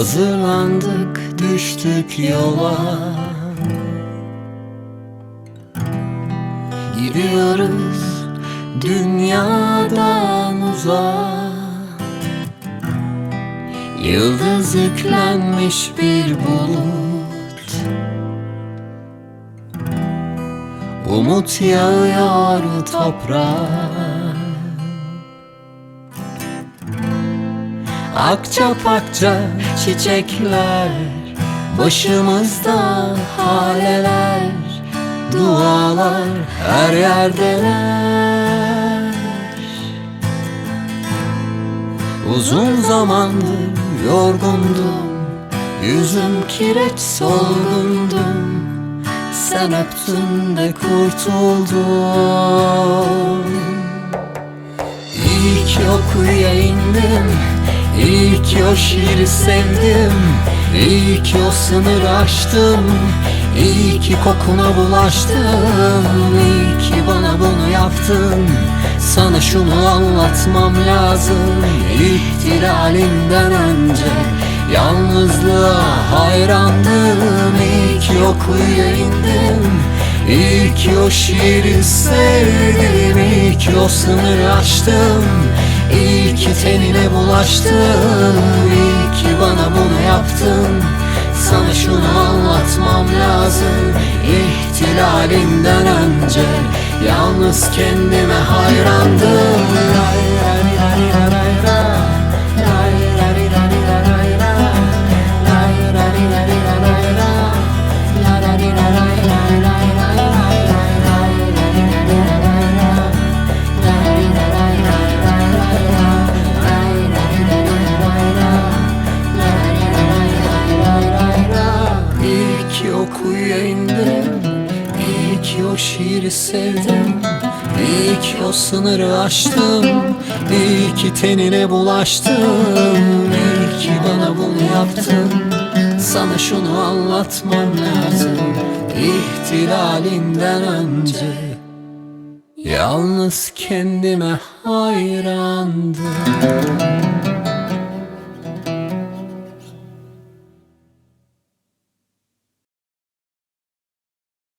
Hazırlandık düştük yola. Gidiyoruz dünyadan uzağa. Yıldız yüklenmiş bir bulut. Umut yağıyor toprağa Akça pakça çiçekler Başımızda haleler Dualar her yerdeler. Uzun zamandır yorgundum Yüzüm kireç solgundum. Sen öptün de kurtuldum İyi ki o kuyuya indim İyi ki o şiiri sevdim İyi o sınırı aştım İyi kokuna bulaştım İyi bana bunu yaptın. Sana şunu anlatmam lazım İhtilalinden önce Yalnızlığa hayrandım. İyi ki o kuyuya indim İyi ki o şiiri sevdim İyi o sınırı aştım tenine bulaştım İyi ki bana bunu yaptın. Sana şunu anlatmam lazım İhtilalinden önce Yalnız kendime hayrandım kuyuya indim. İyi ki o şiiri sevdim. İyi ki o sınırı aştım. İyi ki tenine bulaştım. İyi ki bana bunu yaptın. Sana şunu anlatmam lazım. İhtilalinden önce. Yalnız kendime hayrandım